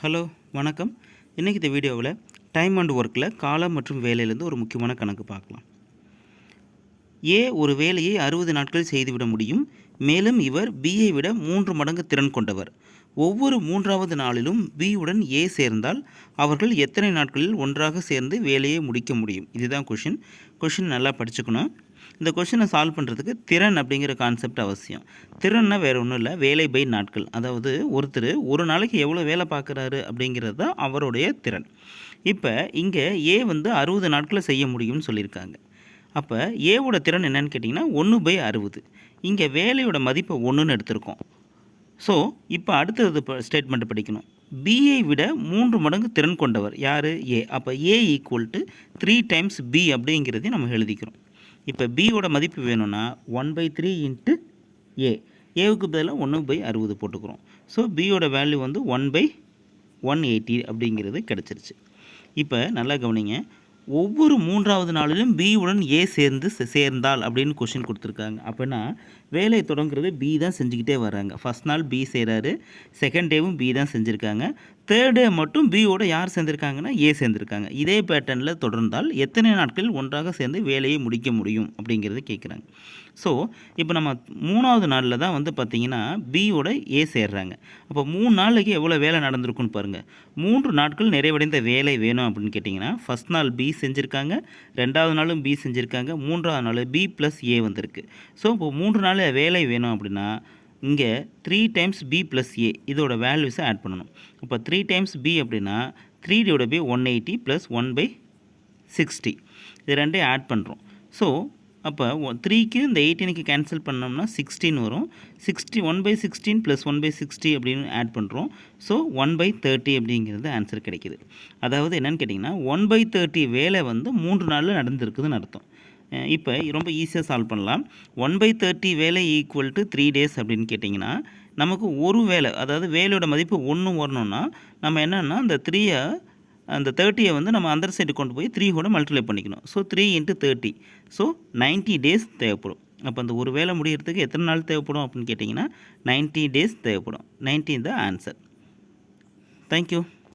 Hello வணக்கம். இன்றைக்கி இந்த வீடியோவில் டைம் அண்ட் ஒர்க்கில் காலம் மற்றும் வேலையிலேருந்து ஒரு முக்கியமான கணக்கு பார்க்கலாம். ஏ ஒரு வேலையை அறுபது நாட்கள் செய்துவிட முடியும். மேலும் இவர் பியை விட மூன்று மடங்கு திறன் கொண்டவர். ஒவ்வொரு மூன்றாவது நாளிலும் பியுடன் ஏ சேர்ந்தால் அவர்கள் எத்தனை நாட்களில் ஒன்றாக சேர்ந்து வேலையை முடிக்க முடியும்? இதுதான் கொஷின் கொஷின் நல்லா படிச்சுக்கணும். இந்த கொஷினை சால்வ் பண்ணுறதுக்கு திறன் அப்படிங்கிற கான்செப்ட் அவசியம். திறன்னா வேறு ஒன்றும் இல்லை வேலை பை நாட்கள். அதாவது ஒருத்தர் ஒரு நாளைக்கு எவ்வளோ வேலை பார்க்குறாரு அப்படிங்கிறது தான் அவருடைய திறன். இப்போ இங்கே ஏ வந்து அறுபது நாட்களில் செய்ய முடியும்னு சொல்லியிருக்காங்க. அப்போ ஏவோட திறன் என்னன்னு கேட்டிங்கன்னா ஒன்று பை அறுபது. இங்கே வேலையோட மதிப்பை ஒன்றுன்னு எடுத்திருக்கோம். ஸோ இப்போ அடுத்தது ஸ்டேட்மெண்ட் படிக்கணும். பியை விட மூன்று மடங்கு திறன் கொண்டவர் யார்? ஏ அப்போ A equal to three times B அப்படிங்கிறதையும் நம்ம எழுதிக்கிறோம். இப்போ பியோட மதிப்பு வேணும்னா one by three into A ஏவுக்கு பதிலாக ஒன்று பை அறுபது போட்டுக்கிறோம். ஸோ பியோட வேல்யூ வந்து ஒன் பை ஒன் எயிட்டி அப்படிங்கிறது கிடச்சிருச்சு. இப்போ நல்லா கவனிங்க. ஒவ்வொரு மூன்றாவது நாளிலும் பியுடன் ஏ சேர்ந்து சேர்ந்தால் அப்படின்னு கொஷின் கொடுத்துருக்காங்க. அப்படின்னா வேலையை தொடங்குறது பி தான் செஞ்சுக்கிட்டே வராங்க ஃபஸ்ட் நாள் பி செய்கிறாரு செகண்ட் டேவும் பி தான் செஞ்சுருக்காங்க. தேர்ட் டே மட்டும் பியோட யார் சேர்ந்துருக்காங்கன்னா ஏ சேர்ந்துருக்காங்க. இதே பேட்டர்னில் தொடர்ந்தால் எத்தனை நாட்களில் ஒன்றாக சேர்ந்து வேலையை முடிக்க முடியும் அப்படிங்கிறத கேட்குறாங்க. ஸோ இப்போ நம்ம மூணாவது நாளில் தான் வந்து பார்த்திங்கன்னா பியோட ஏ சேர்றாங்க. அப்போ மூணு நாளைக்கு எவ்வளோ வேலை நடந்திருக்குன்னு பாருங்கள் மூன்று நாட்கள் நிறைவடைந்த வேலை வேணும் அப்படின்னு கேட்டிங்கன்னா ஃபஸ்ட் நாள் பி செஞ்சுருக்காங்க ரெண்டாவது நாளும் பி செஞ்சுருக்காங்க மூன்றாவது நாள் பி ப்ளஸ் ஏ வந்திருக்கு. ஸோ இப்போ மூன்று நாள் வேலை வேணும் அப்படின்னா இங்கே three times B plus A இதோட வேல்யூஸை ஆட் பண்ணணும். இப்போ த்ரீ டைம்ஸ் பி அப்படின்னா three divide by one eighty plus one by sixty இது ரெண்டையும் ஆட் பண்ணுறோம் ஸோ அப்போ த்ரீக்கு இந்த எயிட்டீனுக்கு கேன்சல் பண்ணோம்னா சிக்ஸ்டீன் வரும். Sixty one by sixteen plus one by sixty அப்படின்னு ஆட் பண்ணுறோம் ஸோ ஒன் பை தேர்ட்டி அப்படிங்கிறது ஆன்சர் கிடைக்கிது. அதாவது என்னென்னு கேட்டிங்கன்னா ஒன் பை தேர்ட்டி வேலை வந்து மூன்று நாளில் நடந்திருக்குதுன்னு அர்த்தம். இப்போ ரொம்ப ஈஸியாக சால்வ் பண்ணலாம். ஒன் பை தேர்ட்டி வேலை ஈக்குவல் டு த்ரீ டேஸ் அப்படின்னு கேட்டிங்கன்னா நமக்கு ஒரு வேலை அதாவது வேலையோட மதிப்பு ஒன்று வரணும்னா நம்ம என்னென்னா அந்த த்ரீயை அந்த தேர்ட்டியை வந்து நம்ம அந்த சைடு கொண்டு போய் த்ரீ கூட மல்டிப்ளை பண்ணிக்கணும். So three into thirty so ninety days தேவைப்படும். அப்போ அந்த ஒரு வேலை முடிகிறதுக்கு எத்தனை நாள் தேவைப்படும் அப்படின்னு கேட்டிங்கன்னா நைன்ட்டி டேஸ் தேவைப்படும். Ninety the answer thank you